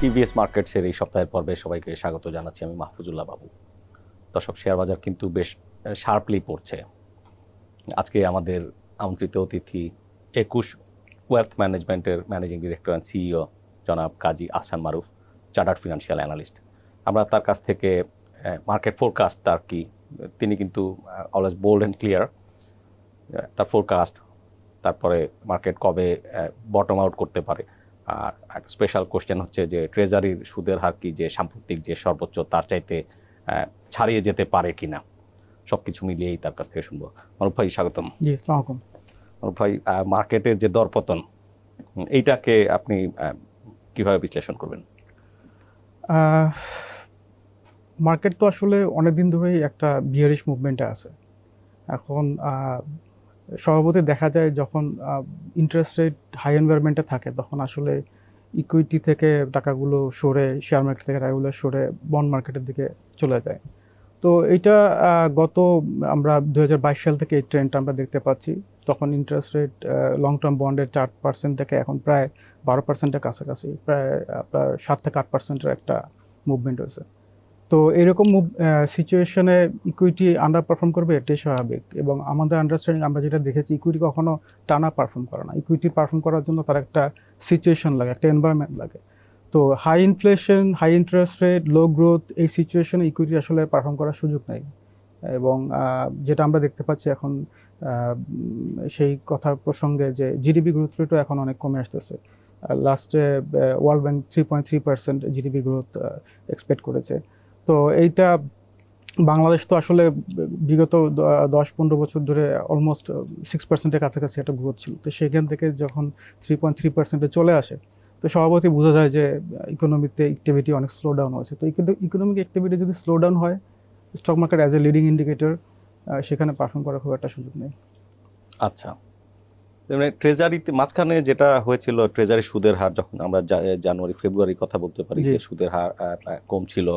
TVS মার্কেটসের এই সপ্তাহের পর্বে সবাইকে স্বাগত জানাচ্ছি আমি মাহফুজুল্লাহ বাবু। দর্শক, শেয়ার বাজার কিন্তু বেশ শার্পলি পড়ছে। আজকে আমাদের আমন্ত্রিত অতিথি একুশ ওয়েলথ ম্যানেজমেন্টের ম্যানেজিং ডিরেক্টর অ্যান্ড সিইও জনাব Kazi Ahsan Maruf chartered financial analyst আমরা তার কাছ থেকে মার্কেট ফোরকাস্ট তার কি, তিনি কিন্তু অলওয়েজ বোল্ড অ্যান্ড ক্লিয়ার তার ফোরকাস্ট তারপরে মার্কেট কবে বটম আউট করতে পারে। আর একটা স্পেশাল কোশ্চেন হচ্ছে যে ট্রেজারির সুদের হার কি যে সাম্প্রতিক যে সর্বোচ্চ তার চাইতে ছাড়িয়ে যেতে পারে কিনা? সব কিছু মিলিয়েই তার কাছ থেকে শুনব। মারুফ ভাই স্বাগতম। জি ভাই মার্কেটের যে দরপতন এইটাকে আপনি কীভাবে বিশ্লেষণ করবেন? মার্কেট তো আসলে অনেক দিন ধরেই একটা বিয়ারিশ মুভমেন্টে আছে। এখন স্বভাবতই দেখা যায় যখন ইন্টারেস্ট রেট হাই এনভায়রনমেন্টে থাকে, তখন আসলে ইকুইটি থেকে টাকাগুলো সরে শেয়ার মার্কেট থেকে টাকাগুলো সরে বন্ড মার্কেটের দিকে চলে যায়। তো এটা গত, আমরা দু হাজার বাইশ সাল থেকে এই ট্রেন্ডটা আমরা দেখতে পাচ্ছি। তখন ইন্টারেস্ট রেট লং টার্ম বন্ডের চার পার্সেন্ট থেকে এখন প্রায় বারো পার্সেন্টের কাছাকাছি, প্রায় আপনার সাত থেকে আট পার্সেন্টের একটা মুভমেন্ট হয়েছে। তো এরকম সিচুয়েশনে ইকুইটি আন্ডার পারফর্ম করবে এটাই স্বাভাবিক। এবং আমাদের আন্ডারস্ট্যান্ডিং আমরা যেটা দেখেছি ইকুইটি কখনো টানা পারফর্ম করে না। ইকুইটি পারফর্ম করার জন্য তার একটা সিচুয়েশন লাগে, একটা এনভায়রনমেন্ট লাগে। তো high inflation high interest rate low growth এই সিচুয়েশনে ইকুইটি আসলে পারফর্ম করার সুযোগ নেই। এবং যেটা আমরা দেখতে পাচ্ছি এখন সেই কথার প্রসঙ্গে যে জিডিপি গ্রোথ রেটও এখন অনেক কমে আসতেছে। লাস্টে world bank three point three percent GDP growth expect করেছে। তো এইটা বাংলাদেশ তো আসলে বিগত দশ পনেরো বছর ধরে অলমোস্ট সিক্স পার্সেন্টের কাছাকাছি একটা গ্রোথ ছিল। তো সেখান থেকে যখন থ্রি পয়েন্ট থ্রি পার্সেন্টে চলে আসে তো স্বভাবতই বোঝা যায় যে ইকোনমিতে অ্যাক্টিভিটি অনেক স্লো ডাউন হয়েছে। তো ইকোনমিক অ্যাক্টিভিটি যদি স্লো ডাউন হয় stock market as a leading indicator সেখানে পারফর্ম করার খুব একটা সুযোগ নেই। আচ্ছা। মানে ট্রেজারিতে মাঝখানে যেটা হয়েছিল ট্রেজারি সুদের হার যখন আমরা জানুয়ারি ফেব্রুয়ারি কথা বলতে পারি যে সুদের হার কম ছিল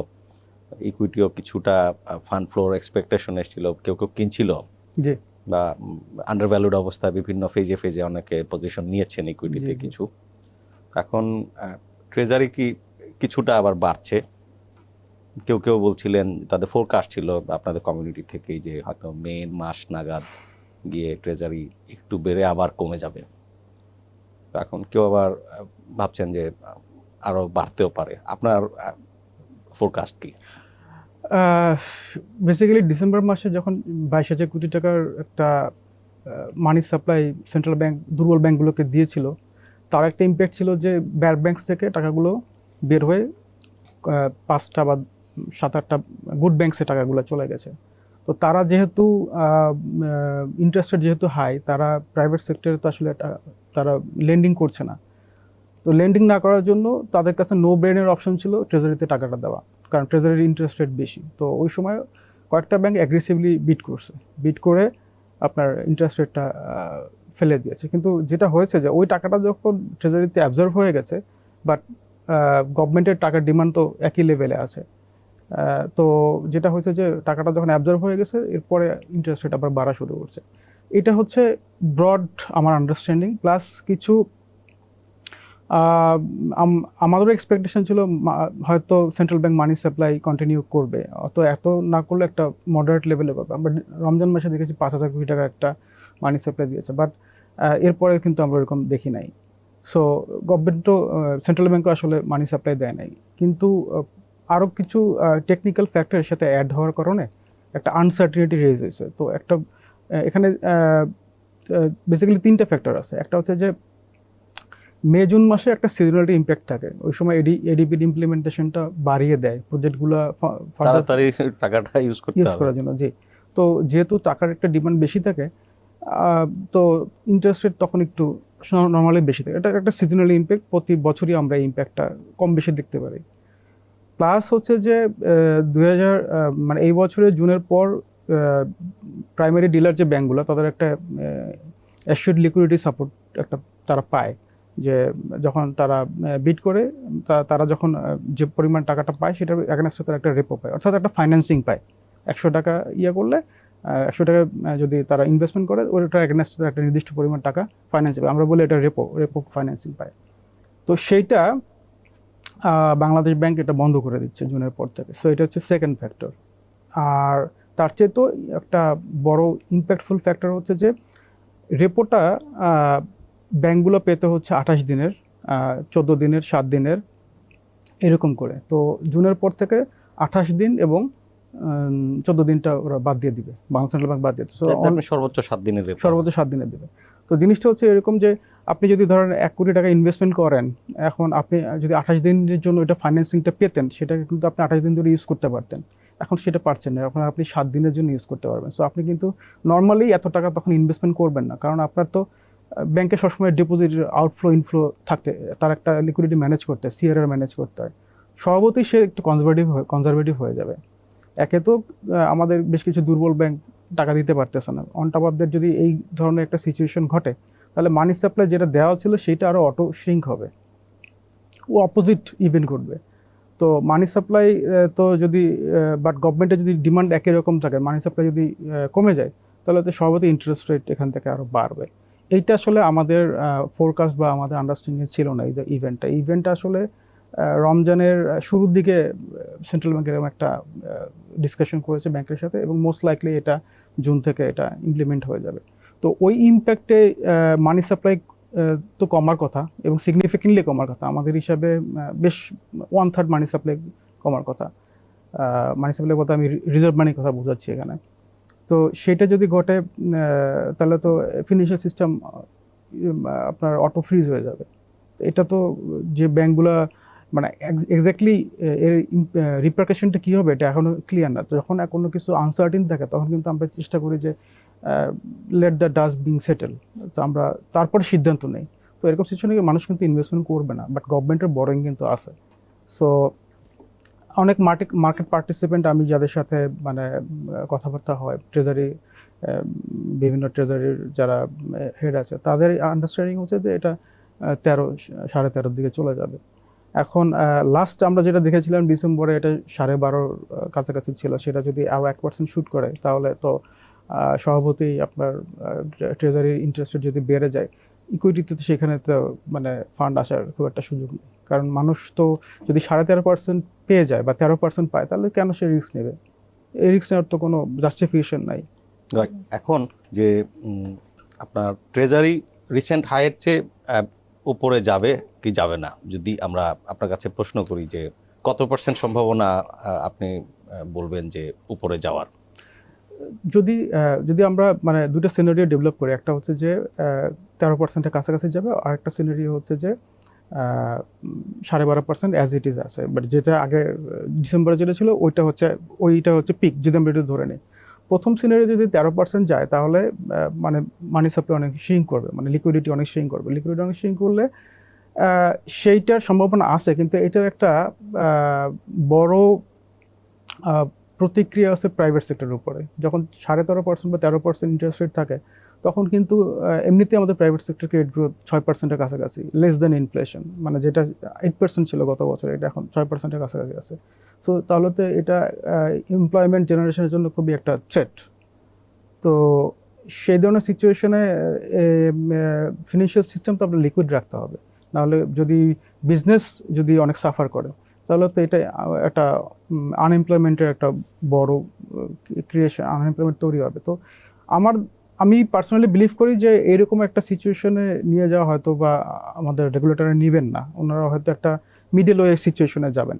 ইকুইটিও কিছুটা ফান্ড ফ্লোর এক্সপেকটেশন এসেছিল কেউ কেউ কিনছিল। জি। বা আন্ডার ভ্যালুড অবস্থায় বিভিন্ন ফেজে ফেজে অনেকে পজিশন নিয়েছেন ইকুইটিতে। কিছু। এখন ট্রেজারি কি কিছুটা আবার বাড়ছে। কেউ কেউ বলছিলেন তাদের ফোরকাস্ট ছিল আপনাদের কমিউনিটি থেকেই যে হয়তো মে মাস নাগাদ গিয়ে ট্রেজারি একটু বেড়ে আবার কমে যাবে। এখন কেউ আবার ভাবছেন যে আহ, আরও বাড়তেও পারে। আপনার ফোরকাস্ট কি? বেসিক্যালি ডিসেম্বর মাসে যখন বাইশ হাজার কোটি টাকার একটা মানি সাপ্লাই সেন্ট্রাল ব্যাংক দুর্বল ব্যাংকগুলোকে দিয়েছিল, তার একটা ইম্প্যাক্ট ছিল যে ব্যাড ব্যাংকস থেকে টাকাগুলো বের হয়ে পাঁচটা বা সাত আটটা গুড ব্যাংকসে টাকাগুলো চলে গেছে। তো তারা যেহেতু ইন্টারেস্টেড যেহেতু হাই তারা প্রাইভেট সেক্টরে তো আসলে তারা লেন্ডিং করছে না। তো লেন্ডিং না করার জন্য তাদের কাছে নো ব্রেনের অপশন ছিল ট্রেজারিতে টাকাটা দেওয়া। কারণ ট্রেজারির ইন্টারেস্ট রেট বেশি। তো ওই সময় কয়েকটা ব্যাংক অ্যাগ্রেসিভলি বিট করছে। বিট করে আপনার ইন্টারেস্ট রেটটা ফেলে দিয়েছে। কিন্তু যেটা হয়েছে যে ওই টাকাটা যখন ট্রেজারিতে অ্যাবজর্ভ হয়ে গেছে বাট গভর্নমেন্টের টাকার ডিমান্ড তো একই লেভেলে আছে। তো যেটা হয়েছে যে টাকাটা যখন অ্যাবজর্ভ হয়ে গেছে, এরপরে ইন্টারেস্ট রেট আবার বাড়া শুরু করছে। এটা হচ্ছে ব্রড আমার আন্ডারস্ট্যান্ডিং প্লাস কিছু আমাদেরও এক্সপেকটেশন ছিল হয়তো central bank money supply continue করবে। অত এত না করলে একটা মডারেট লেভেলে করবে আমরা রমজান মাসে দেখেছি পাঁচ হাজার কোটি টাকা একটা মানি সাপ্লাই দিয়েছে। বাট এরপরে কিন্তু আমরা এরকম দেখি নাই। সো গভর্নমেন্টও সেন্ট্রাল ব্যাংকও আসলে মানি সাপ্লাই দেয় নাই। কিন্তু আরও কিছু টেকনিক্যাল ফ্যাক্টরের সাথে অ্যাড হওয়ার কারণে একটা আনসার্টিনিটি রেজ হয়েছে। তো একটা এখানে বেসিক্যালি তিনটা ফ্যাক্টর আছে। একটা হচ্ছে যে মে জুন মাসে একটা সিজনালিটি ইম্প্যাক্ট থাকে। ওই সময় এডি এডিপির ইমপ্লিমেন্টেশনটা বাড়িয়ে দেয়। প্রজেক্টগুলো তাড়াতাড়ি টাকাটা ইউজ করতে ইউজ করার জন্য জি। তো যেহেতু টাকার একটা ডিমান্ড বেশি থাকে তো ইন্টারেস্ট রেট তখন একটু নর্মালি বেশি থাকে। এটা একটা সিজনালি ইম্প্যাক্ট প্রতি বছরই আমরা এই ইম্প্যাক্টটা কম বেশি দেখতে পারি। প্লাস হচ্ছে যে দু হাজার মানে এই বছরের জুনের পর প্রাইমারি ডিলার যে ব্যাঙ্কগুলো তাদের একটা অ্যাসিড লিকুইডিটি সাপোর্ট একটা তারা পায়। যে যখন তারা বিট করে তারা যখন যে পরিমাণ টাকাটা পায় সেটার এগেনস্টে তারা একটা রেপো পায়। অর্থাৎ একটা ফাইন্যান্সিং পায়। একশো টাকা ইয়ে করলে একশো টাকা যদি তারা ইনভেস্টমেন্ট করে, ওটা এগেনস্টে একটা নির্দিষ্ট পরিমাণ টাকা ফাইন্যান্স পায়। আমরা বলি এটা রেপো রেপো ফাইন্যান্সিং পায়। তো সেইটা বাংলাদেশ ব্যাংক এটা বন্ধ করে দিচ্ছে জুনের পর থেকে। সো এটা হচ্ছে সেকেন্ড ফ্যাক্টর আর তার চেয়ে তো একটা বড় ইম্প্যাক্টফুল ফ্যাক্টর হচ্ছে যে রেপোটা ব্যাংকগুলো পেতে হচ্ছে আঠাশ দিনের চোদ্দ দিনের সাত দিনের এরকম করে। তো জুনের পর থেকে আঠাশ দিন এবং চোদ্দ দিনটা ওরা বাদ দিয়ে দিবে বাংলা সেন্ট্রাল ব্যাংক বাদ দিয়ে দিবে। সর্বোচ্চ সাত দিনের repo। সর্বোচ্চ সাত দিনে দেবে। তো জিনিসটা হচ্ছে এরকম যে আপনি যদি ধরেন এক কোটি টাকা ইনভেস্টমেন্ট করেন এখন আপনি যদি আঠাশ দিনের জন্য এটা ফাইন্যান্সিংটা পেতেন সেটাকে কিন্তু আপনি আঠাশ দিন ধরে ইউজ করতে পারতেন। এখন সেটা পারছেন না এখন আপনি সাত দিনের জন্য ইউজ করতে পারবেন। সো আপনি কিন্তু নর্মালি এত টাকা তখন ইনভেস্টমেন্ট করবেন না কারণ আপনার তো ব্যাংকে সবসময় ডিপোজিট আউটফ্লো ইনফ্লো থাকতে তার একটা লিকুইডিটি ম্যানেজ করতে হয় সিআরআর ম্যানেজ করতে হয়। স্বভাবতই সে একটু কনজারভেটিভ কনজারভেটিভ হয়ে যাবে। একে তো আমাদের বেশ কিছু দুর্বল ব্যাংক টাকা দিতে পারতেছে না। অন টপ অফ দ্যাট যদি এই ধরনের একটা সিচুয়েশন ঘটে, তাহলে মানি সাপ্লাই যেটা দেওয়া ছিল সেটা আরও অটো শ্রিঙ্ক হবে। ও অপোজিট ইভেন্ট ঘটবে। তো মানি সাপ্লাই তো যদি বাট গভর্নমেন্টের যদি ডিমান্ড একই রকম থাকে মানি সাপ্লাই যদি কমে যায়, তাহলে তো সর্বত ইন্টারেস্ট রেট এখান থেকে আরও বাড়বে। এইটা আসলে আমাদের ফোরকাস্ট বা আমাদের আন্ডারস্ট্যান্ডিং ছিল না এই ইভেন্টটা ইভেন্টটা আসলে রমজানের শুরুর দিকে সেন্ট্রাল ব্যাংক এরকম একটা ডিসকাশন করেছে ব্যাংকের সাথে এবং মোস্ট লাইকলি এটা জুন থেকে এটা ইমপ্লিমেন্ট হয়ে যাবে। তো ওই ইম্প্যাক্টে মানি সাপ্লাই তো কমার কথা এবং সিগনিফিকেন্টলি কমার কথা। আমাদের হিসাবে বেশ ওয়ান থার্ড মানি সাপ্লাই কমার কথা। মানি সাপ্লাই কথা আমি রিজার্ভ মানির কথা বোঝাচ্ছি এখানে। তো সেটা যদি ঘটে তাহলে তো ফিনান্সিয়াল সিস্টেম আপনার অটো ফ্রিজ হয়ে যাবে। এটা তো যে ব্যাংকগুলা মানে এক্স্যাক্টলি এর রিপ্রাকেশনটা কী হবে এটা এখনও ক্লিয়ার না। যখন কোনো কিছু আনসার্টিন থাকে, তখন কিন্তু আমরা চেষ্টা করি যে let the dust being settle তো আমরা তারপরে সিদ্ধান্ত নেই। তো এরকম সিচুয়েশনে মানুষ কিন্তু ইনভেস্টমেন্ট করবে না বাট গভর্নমেন্টের বড়িং কিন্তু আছে। সো অনেক মার্কেট মার্কেট পার্টিসিপেন্ট আমি যাদের সাথে মানে কথাবার্তা হয় ট্রেজারি বিভিন্ন ট্রেজারির যারা হেড আছে, তাদের আন্ডারস্ট্যান্ডিং হচ্ছে যে এটা তেরো, সাড়ে তেরোর দিকে চলে যাবে। এখন লাস্ট আমরা যেটা দেখেছিলাম ডিসেম্বরে এটা সাড়ে বারোর কাছাকাছি ছিল, সেটা যদি আরও এক পার্সেন্ট শ্যুট করে, তাহলে তো স্বভাবতই আপনার ট্রেজারির ইন্টারেস্ট যদি বেড়ে যায় ইকুইটিতে তো সেখানে তো মানে ফান্ড আসার খুব একটা সুযোগ নেই। কারণ মানুষ তো যদি সাড়ে তেরো পার্সেন্ট পেয়ে যায় বা তেরো পার্সেন্ট পায়, তাহলে কেন সে রিস্ক নেবে? এই রিস্ক নেওয়ার তো কোনো জাস্টিফিকেশন নাই। এখন যে আপনার ট্রেজারি রিসেন্ট হাইয়ের চেয়ে উপরে যাবে কি যাবে না? যদি আমরা আপনার কাছে প্রশ্ন করি যে, কত পার্সেন্ট সম্ভাবনা আপনি বলবেন যে, উপরে যাওয়ার? যদি যদি আমরা মানে দুটো সিনারিও ডেভেলপ করি, একটা হচ্ছে যে তেরো পার্সেন্টের কাছাকাছি যাবে, আর একটা সিনারিও হচ্ছে যে সাড়ে বারো পার্সেন্ট অ্যাজ ইট ইজ আছে। বাট যেটা আগে ডিসেম্বরে যেটা ছিল, ওইটা হচ্ছে ওইটা হচ্ছে পিক যদি আমরা এটা ধরে নিই। প্রথম সিনারি যদি তেরো পার্সেন্ট যায়, তাহলে মানে মানি সাপ্লাই অনেক শিং করবে মানে লিকুইডিটি অনেক শিং করবে। লিকুইডিটি অনেক শিং করলে সেইটার সম্ভাবনা আছে, কিন্তু এটার একটা বড় প্রতিক্রিয়া আছে প্রাইভেট সেক্টরের উপরে। যখন সাড়ে তেরো পার্সেন্ট বা তেরো পার্সেন্ট ইন্টারেস্ট রেট থাকে, তখন কিন্তু এমনিতে আমাদের প্রাইভেট সেক্টর ক্রেডিট গ্রোথ ছয় পার্সেন্টের কাছাকাছি লেস দেন ইনফ্লেশন মানে যেটা এইট পার্সেন্ট ছিল গত বছর, এটা এখন ছয় পার্সেন্টের কাছাকাছি আছে। সো তাহলে তো এটা এমপ্লয়মেন্ট জেনারেশনের জন্য খুবই একটা থ্রেট তো সেই ধরনের সিচুয়েশনে ফিনান্সিয়াল সিস্টেম তো আপনার লিকুইড রাখতে হবে। নাহলে যদি বিজনেস যদি অনেক সাফার করে তাহলে তো এটা একটা আনএমপ্লয়মেন্টের একটা বড় ক্রিয়েশন আনএমপ্লয়মেন্ট তৈরি হবে। তো আমার, আমি পার্সোনালি বিলিভ করি যে এরকম একটা সিচুয়েশনে নিয়ে যাওয়া হয়তো বা আমাদের রেগুলেটরে নেবেন না। ওনারা হয়তো একটা মিডল ওয়ে সিচুয়েশনে যাবেন।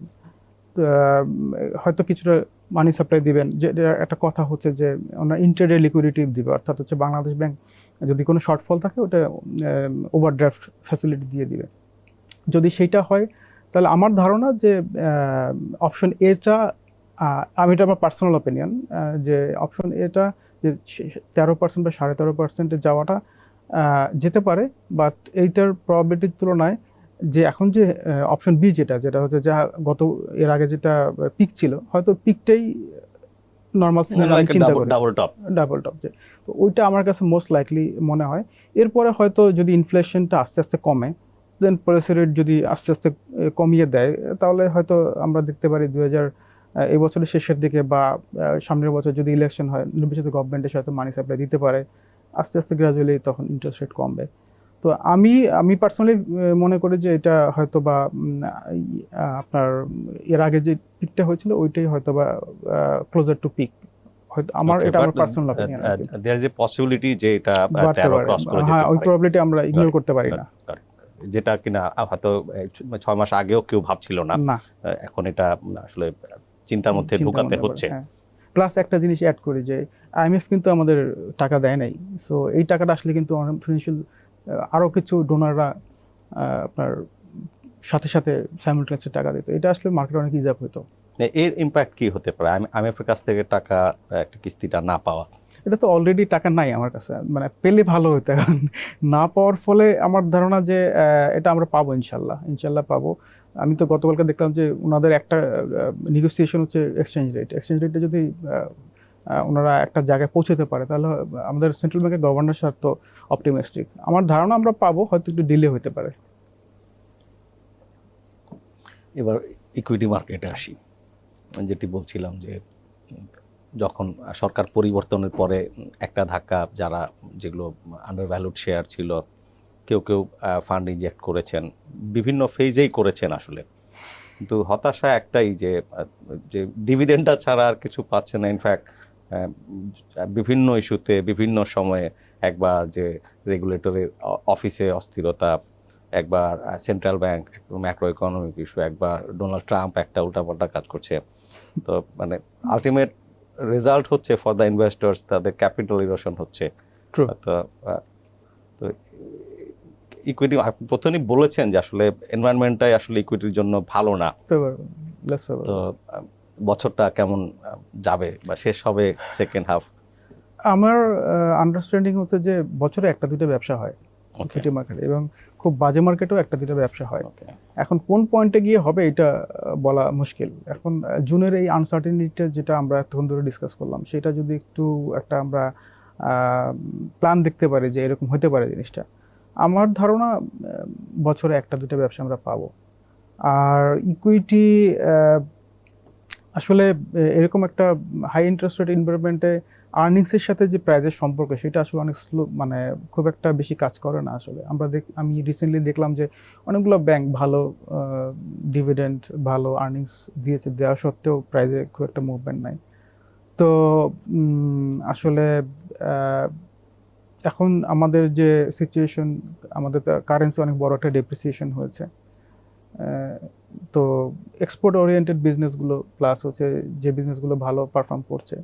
হয়তো কিছুটা মানি সাপ্লাই দিবেন। যে একটা কথা হচ্ছে যে ওনারা ইন্টারডে লিকুইডিটি দিবে, অর্থাৎ হচ্ছে বাংলাদেশ ব্যাংক যদি কোনো শর্টফল থাকে, ওটা ওভারড্রাফট ফ্যাসিলিটি দিয়ে দিবে। যদি সেটা হয় তাহলে আমার ধারণা যে অপশন এটা আমি এটা আমার পার্সোনাল অপিনিয়ন যে অপশন এটা যে তেরো পার্সেন্ট বা সাড়ে তেরো পার্সেন্টে যাওয়াটা যেতে পারে বাট এইটার প্রবাবিলিটির তুলনায় যে এখন যে অপশন বি যেটা যেটা হচ্ছে যা গত এর আগে যেটা পিক ছিল হয়তো পিকটাই নর্মাল সিনারি চিন্তা করি। ডাবল টপ ডাবল টপ যে ওইটা আমার কাছে মোস্ট লাইকলি মনে হয়। এরপরে হয়তো যদি ইনফ্লেশনটা আস্তে আস্তে কমে দেন পলিসি রেট যদি আস্তে আস্তে কমিয়ে দেয় তাহলে হয়তো আমরা দেখতে পারি দুই হাজার এই বছরের শেষের দিকে বা সামনের বছর যদি ইলেকশন হয় নির্বাচিত গভর্নমেন্ট এসে হয়তো মানি সাপ্লাই দিতে পারে। আস্তে আস্তে গ্রাজুয়ালি তখন ইন্টারেস্ট রেট কমবে। তো আমি আমি পার্সোনালি মনে করি যে এটা হয়তো বা আপনার এর আগে যে পিকটা হয়েছিল ওইটাই হয়তো বা ক্লোজার টু পিক হয়তো আমার এটা আমার personal opinion there is a possibility যে এটা তেরো ক্রস করে হ্যাঁ ওই পারে। প্রবাবিলিটি আমরা ইগনোর করতে পারি না। যেটা কিনা হয়তো ছ- ছয় মাস আগেও কেউ ভাবছিল না। এখন এটা আসলে চিন্তার মধ্যে ঢোকাতে হচ্ছে। হ্যাঁ। প্লাস একটা জিনিস অ্যাড করি যে আইএমএফ কিন্তু আমাদের টাকা দেয় নাই। সো এই টাকাটা আসলে কিন্তু ফিনান্সিয়াল আরও কিছু ডোনাররা আপনার সাথে সাথে সাইমultaneously টাকা দিত। এটা আসলে মার্কেট অনেক ইজাব হতো এর ইম্প্যাক্ট কি হতে পারে? আইএমএফ এর কাছ থেকে টাকা একটা কিস্তিটা না পাওয়া। এটা তো অলরেডি টাকা নাই আমার কাছে। মানে পেলে ভালো হতো এখন। না পাওয়ার ফলে আমার ধারণা যে এটা আমরা পাবো ইনশাল্লাহ ইনশাল্লাহ পাবো। আমি তো গতকালকে দেখলাম যে ওনাদের একটা নেগোসিয়েশন হচ্ছে এক্সচেঞ্জ রেট এক্সচেঞ্জ রেটে যদি ওনারা একটা জায়গায় পৌঁছতে পারে, তাহলে আমাদের সেন্ট্রাল ব্যাংকের গভর্নর স্যার তো অপটিমিস্টিক আমার ধারণা আমরা পাবো, হয়তো একটু ডিলে হতে পারে। এবার ইকুইটি মার্কেটে আসি। যেটি বলছিলাম যে যখন সরকার পরিবর্তনের পরে একটা ধাক্কা যারা যেগুলো আন্ডার ভ্যালুড শেয়ার ছিল, কেউ কেউ ফান্ড ইনজেক্ট করেছেন, বিভিন্ন ফেজেই করেছেন আসলে। কিন্তু হতাশা একটাই যে যে ডিভিডেন্ডটা ছাড়া আর কিছু পাচ্ছে না। ইনফ্যাক্ট বিভিন্ন ইস্যুতে বিভিন্ন সময়ে একবার যে রেগুলেটরের অফিসে অস্থিরতা, একবার central bank macro economic issue একবার ডোনাল্ড ট্রাম্প একটা উল্টাপাল্টা কাজ করছে। তো মানে আলটিমেট রেজাল্ট হচ্ছে ফর দ্য ইনভেস্টর্স তাদের ক্যাপিটাল ইরোশন হচ্ছে। তো ইকুইটি প্রথমেই বলেছেন যে আসলে এনভায়রনমেন্টটাই আসলে ইকুইটির জন্য ভালো না। তো বছরটা কেমন যাবে বা শেষ হবে সেকেন্ড হাফ আমার আন্ডারস্ট্যান্ডিং হচ্ছে যে বছরে একটা দুটো ব্যবসা হয় ইকুইটি মার্কেট এবং খুব বাজে মার্কেটেও একটা দুটো ব্যবসা হয়। এখন কোন পয়েন্টে গিয়ে হবে এটা বলা মুশকিল। এখন জুনের এই আনসার্টেনিটিটা যেটা আমরা এতক্ষণ ধরে ডিসকাস করলাম সেটা যদি একটু একটা আমরা প্ল্যান দেখতে পারি যে এরকম হতে পারে জিনিসটা আমার ধারণা বছরে একটা দুটো ব্যবসা আমরা পাবো। আর ইকুইটি আসলে এরকম একটা হাই ইন্টারেস্ট রেট এনভায়রনমেন্টে আর্নিংসের সাথে যে প্রাইজের সম্পর্ক, সেটা আসলে অনেক স্লো মানে খুব একটা বেশি কাজ করে না আসলে। আমরা দেখ, আমি রিসেন্টলি দেখলাম যে অনেকগুলো ব্যাংক ভালো ডিভিডেন্ড ভালো আর্নিংস দিয়েছে। দেওয়া সত্ত্বেও প্রাইজে খুব একটা মুভমেন্ট নাই। তো আসলে এখন আমাদের যে সিচুয়েশন আমাদের কারেন্সি অনেক বড় একটা ডেপ্রিসিয়েশন হয়েছে। তো এক্সপোর্ট ওরিয়েন্টেড বিজনেসগুলো প্লাস হচ্ছে যে বিজনেসগুলো ভালো পারফর্ম করছে।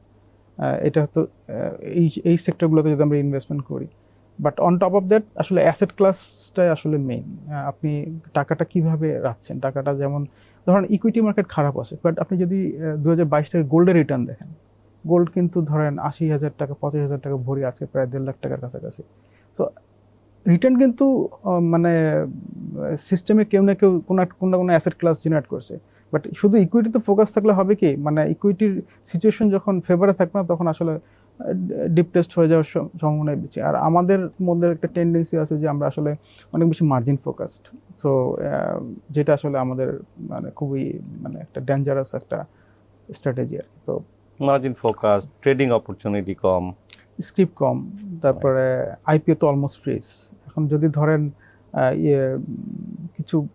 এটা হয়তো এই এই সেক্টরগুলোতে যদি আমরা ইনভেস্টমেন্ট করি। But on top of that আসলে অ্যাসেট ক্লাসটাই আসলে মেইন আপনি টাকাটা কীভাবে রাখছেন? টাকাটা যেমন, ধরেন ইকুইটি মার্কেট খারাপ আছে বাট আপনি যদি দু হাজার বাইশ থেকে গোল্ডের রিটার্ন দেখেন গোল্ড কিন্তু ধরেন আশি হাজার টাকা, পঁচিশ হাজার টাকা ভরি আছে প্রায় দেড় লাখ টাকার কাছাকাছি। তো রিটার্ন কিন্তু মানে সিস্টেমে কেউ না কেউ কোনো কোনো না কোনো অ্যাসেট ক্লাস জেনারেট করছে। বাট শুধু ইকুইটিতে ফোকাস থাকলে হবে কি? মানে ইকুইটির সিচুয়েশন যখন ফেভারে থাকবে না তখন আসলে ডিপ্রেসড হয়ে যাওয়ার সম- সম্ভাবনা বেশি। আর আমাদের মধ্যে একটা টেন্ডেন্সি আছে যে আমরা আসলে অনেক বেশি মার্জিন ফোকাসড সো যেটা আসলে আমাদের মানে খুবই মানে একটা ডেঞ্জারাস একটা স্ট্র্যাটেজি আর কি। তো মার্জিন ফোকাস ট্রেডিং অপরচুনিটি কম। স্ক্রিপ্ট কম তারপরে আইপিও তো অলমোস্ট ফ্রিজ এখন যদি ধরেন ইয়ে কিছু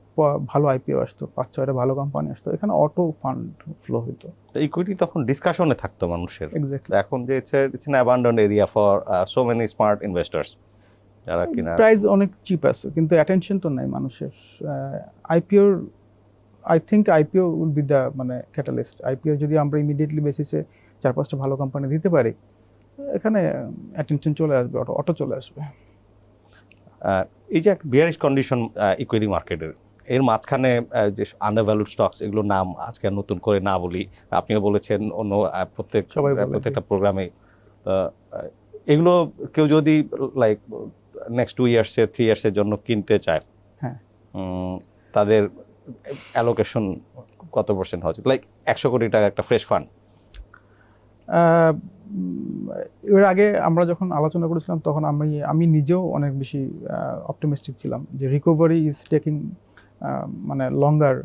ভালো আইপিও আসতো পাঁচ ছয়টা ভালো কোম্পানি আসতো এখানে অটো ফান্ড ফ্লো হতো তো ইকুইটি তখন ডিসকাশনে থাকতো মানুষের। এক্স্যাক্টলি এখন যে it's an abandon area for so many smart investors যারা কিনা প্রাইস অনেক চিপ আছে কিন্তু অ্যাটেনশন তো নাই মানুষের। আইপিওর I think IPO will be the মানে ক্যাটালিস্ট আইপিও যদি আমরা ইমিডিয়েটলি বেসিসে চার পাঁচটা ভালো কোম্পানি দিতে পারি এখানে অ্যাটেনশন চলে আসবে অটো অটো চলে আসবে। এই যে একটা বিয়ারিশ কন্ডিশন ইকুইটি মার্কেটের এর মাঝখানে যে আন্ডার ভ্যালুড স্টকস এগুলোর নাম আজকে নতুন করে না বলি। আপনিও বলেছেন অন্য প্রত্যেক প্রত্যেকটা প্রোগ্রামে এগুলো কেউ যদি লাইক নেক্সট টু ইয়ার্সে থ্রি ইয়ার্সের জন্য কিনতে চায় হ্যাঁ। তাদের অ্যালোকেশন কত পার্সেন্ট হচ্ছে লাইক একশো কোটি টাকা একটা ফ্রেশ ফান্ড এর আগে আমরা যখন আলোচনা করেছিলাম তখন আমি আমি নিজেও অনেক বেশি অপটিমিস্টিক ছিলাম যে রিকভারি ইজ টেকিং মানে লঙ্গার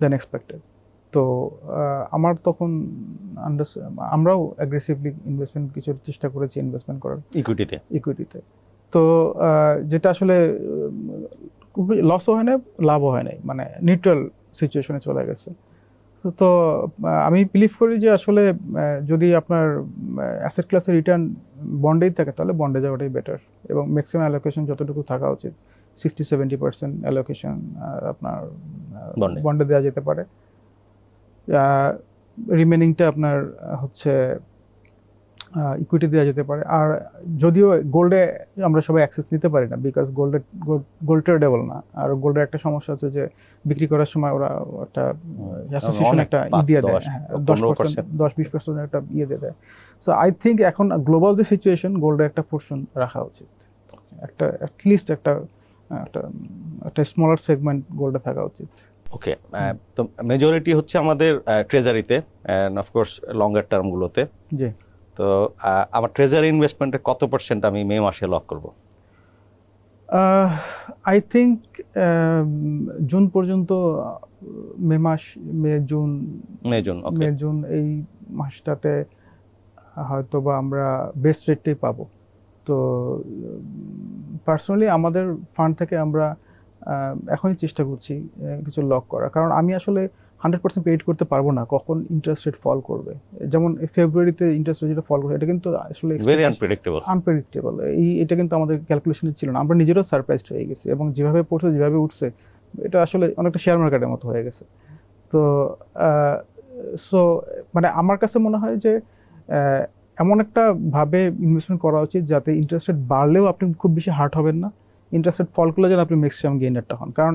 দেন এক্সপেক্টেড তো আমার তখন আন্ডার আমরাও অ্যাগ্রেসিভলি ইনভেস্টমেন্ট কিছু চেষ্টা করেছি ইনভেস্টমেন্ট করার ইকুইটিতে ইকুইটিতে তো যেটা আসলে খুবই লসও হয় না লাভও হয় নাই মানে নিউট্রাল সিচুয়েশনে চলে গেছে। তো আমি বিলিভ করি যে আসলে যদি আপনার অ্যাসেট ক্লাসের রিটার্ন বন্ডেই থাকে তাহলে বন্ডে যাওয়াটাই বেটার এবং ম্যাক্সিমাম অ্যালোকেশন যতটুকু থাকা উচিত। সিক্সটি সেভেন্টি পার্সেন্ট অ্যালোকেশন আপনার বন্ডে দেওয়া যেতে পারে। রিমেনিংটা আপনার হচ্ছে ইকুইটি দেওয়া যেতে পারে। আর যদিও গোল্ডে আমরা সবাই অ্যাক্সেস নিতে পারি না বিকজ গোল্ডে গোল্ড ট্রেডেবল না। আর গোল্ডের একটা সমস্যা আছে যে বিক্রি করার সময় ওরা একটা অ্যাসোসিয়েশন একটা ই দিয়ে দেয় দশ, হ্যাঁ, দশ 15% পার্সেন্ট দশ বিশ পার্সেন্ট একটা ইয়ে দিয়ে দেয়। সো আই থিঙ্ক এখন গ্লোবাল যে সিচুয়েশন গোল্ডের একটা পোর্শন রাখা উচিত। একটা অ্যাটলিস্ট একটা একটা একটা স্মলার সেগমেন্ট গোল্ডে থাকা উচিত। ওকে তো মেজরিটি হচ্ছে আমাদের ট্রেজারিতে অ্যান্ড অফকোর্স লঙ্গার টার্মগুলোতে জি। তো আমার ট্রেজারি ইনভেস্টমেন্টের কত পার্সেন্ট আমি মে মাসে লক করব? আই থিঙ্ক জুন পর্যন্ত মে মাস May June May June May June এই মাসটাতে হয়তো বা আমরা বেস্ট রেটটাই পাবো। তো পার্সোনালি আমাদের ফান্ড থেকে আমরা এখনই চেষ্টা করছি কিছু লক করা কারণ আমি আসলে হান্ড্রেড পার্সেন্ট পেড করতে পারব না কখন ইন্টারেস্ট রেট ফল করবে। যেমন ফেব্রুয়ারিতে ইন্টারেস্ট রেট যেটা ফল করবে এটা কিন্তু আসলে ভেরি আনপ্রেডিক্টেবল আনপ্রেডিক্টেবল এই এটা কিন্তু আমাদের ক্যালকুলেশনে ছিল না। আমরা নিজেরাও সারপ্রাইজড হয়ে গেছি এবং যেভাবে পড়ছে যেভাবে উঠছে এটা আসলে অনেকটা শেয়ার মার্কেটের মতো হয়ে গেছে। তো সো মানে আমার কাছে মনে হয় যে এমন একটা ভাবে ইনভেস্টমেন্ট করা উচিত যাতে ইন্টারেস্ট রেট বাড়লেও আপনি খুব বেশি হার্ট হবেন না। ইন্টারেস্ট রেট ফল করলে যেন আপনি ম্যাক্সিমাম গেইনারটা হন। কারণ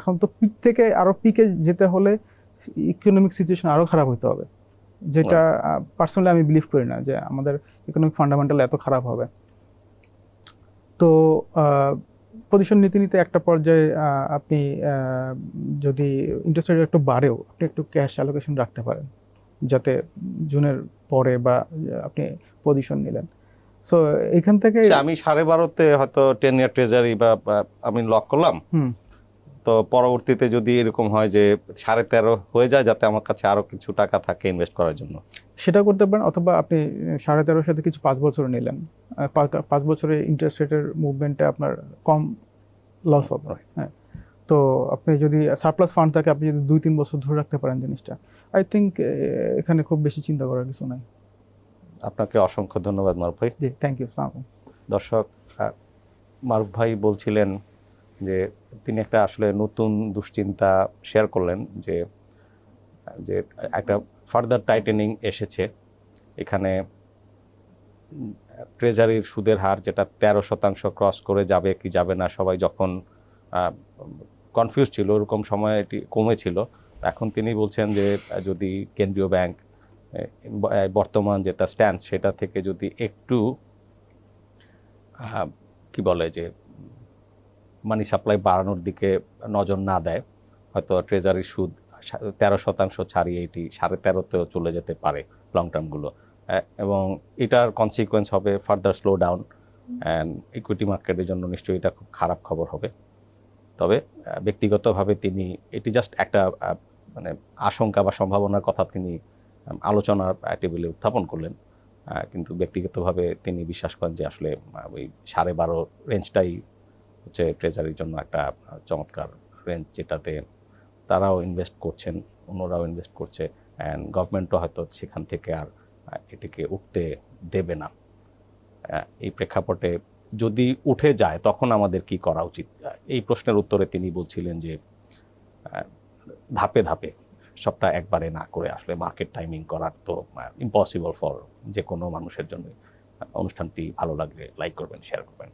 এখন তো পিক থেকে আরও পিকে যেতে হলে ইকোনমিক সিচুয়েশন আরও খারাপ হতে হবে। যেটা পার্সোনালি আমি বিলিভ করি না যে আমাদের ইকোনমিক ফান্ডামেন্টাল এত খারাপ হবে। তো পজিশন নিতে নিতে একটা পর্যায়ে আপনি আহ, যদি ইন্টারেস্ট রেট একটু বাড়েও আপনি একটু ক্যাশ অ্যালোকেশন রাখতে পারেন। যাতে জুনের পরে বা আপনি পজিশন নিলেন। সো এখান থেকে আচ্ছা, আমি সাড়ে বারোতে হয়তো টেন ইয়ার ট্রেজারি বা আমি লক করলাম। তো পরবর্তীতে যদি এরকম হয় যে সাড়ে তেরো হয়ে যায় যাতে আমার কাছে আরও কিছু টাকা থাকে ইনভেস্ট করার জন্য। সেটা করতে পারেন অথবা আপনি সাড়ে তেরোর সাথে কিছু পাঁচ বছর নিলেন। পাঁচ- পাঁচ বছরের ইন্টারেস্ট রেটের মুভমেন্টে আপনার কম লস হবে। হ্যাঁ। তো আপনি যদি সারপ্লাস ফান্ড থাকে আপনি যদি দুই তিন বছর ধরে রাখতে পারেন জিনিসটা। আই থিঙ্ক এখানে খুব বেশি চিন্তা করার কিছু নাই। আপনাকে অসংখ্য ধন্যবাদ মারুফ ভাই। জি থ্যাংক ইউ দর্শক মারুফ ভাই বলছিলেন যে তিনি একটা আসলে নতুন দুশ্চিন্তা শেয়ার করলেন যে যে একটা ফার্দার টাইটেনিং এসেছে। এখানে ট্রেজারির সুদের হার যেটা তেরো শতাংশ ক্রস করে যাবে কি যাবে না সবাই যখন কনফিউজ ছিল, ওরকম সময় এটি কমেছিল। এখন তিনি বলছেন যে, যদি কেন্দ্রীয় ব্যাংক বর্তমান যে তার স্ট্যান্স সেটা থেকে যদি একটু কি বলে যে মানি সাপ্লাই বাড়ানোর দিকে নজর না দেয়, হয়তো ট্রেজারির সুদ তেরো শতাংশ ছাড়িয়ে এটি সাড়ে তেরোতেও চলে যেতে পারে লং টার্মগুলো এবং এটার কনসিকুয়েন্স হবে further slow down and equity মার্কেটের জন্য নিশ্চয়ই এটা খুব খারাপ খবর হবে। তবে ব্যক্তিগতভাবে তিনি, এটি জাস্ট একটা মানে আশঙ্কা বা সম্ভাবনার কথা তিনি আলোচনার টেবিলে উত্থাপন করলেন। কিন্তু ব্যক্তিগতভাবে তিনি বিশ্বাস করেন যে আসলে ওই সাড়ে বারো রেঞ্জটাই হচ্ছে ট্রেজারির জন্য একটা চমৎকার রেঞ্জ যেটাতে তারাও ইনভেস্ট করছেন, অন্যরাও ইনভেস্ট করছে অ্যান্ড গভর্নমেন্টও হয়তো সেখান থেকে আর এটিকে উঠতে দেবে না। এই প্রেক্ষাপটে যদি উঠে যায়, তখন আমাদের কি করা উচিত? এই প্রশ্নের উত্তরে তিনি বলছিলেন যে ধাপে ধাপে সবটা একবারে না করে আসলে মার্কেট টাইমিং করার তো ইম্পসিবল ফর যে কোনো মানুষের জন্য। অনুষ্ঠানটি ভালো লাগলে লাইক করবেন শেয়ার করবেন।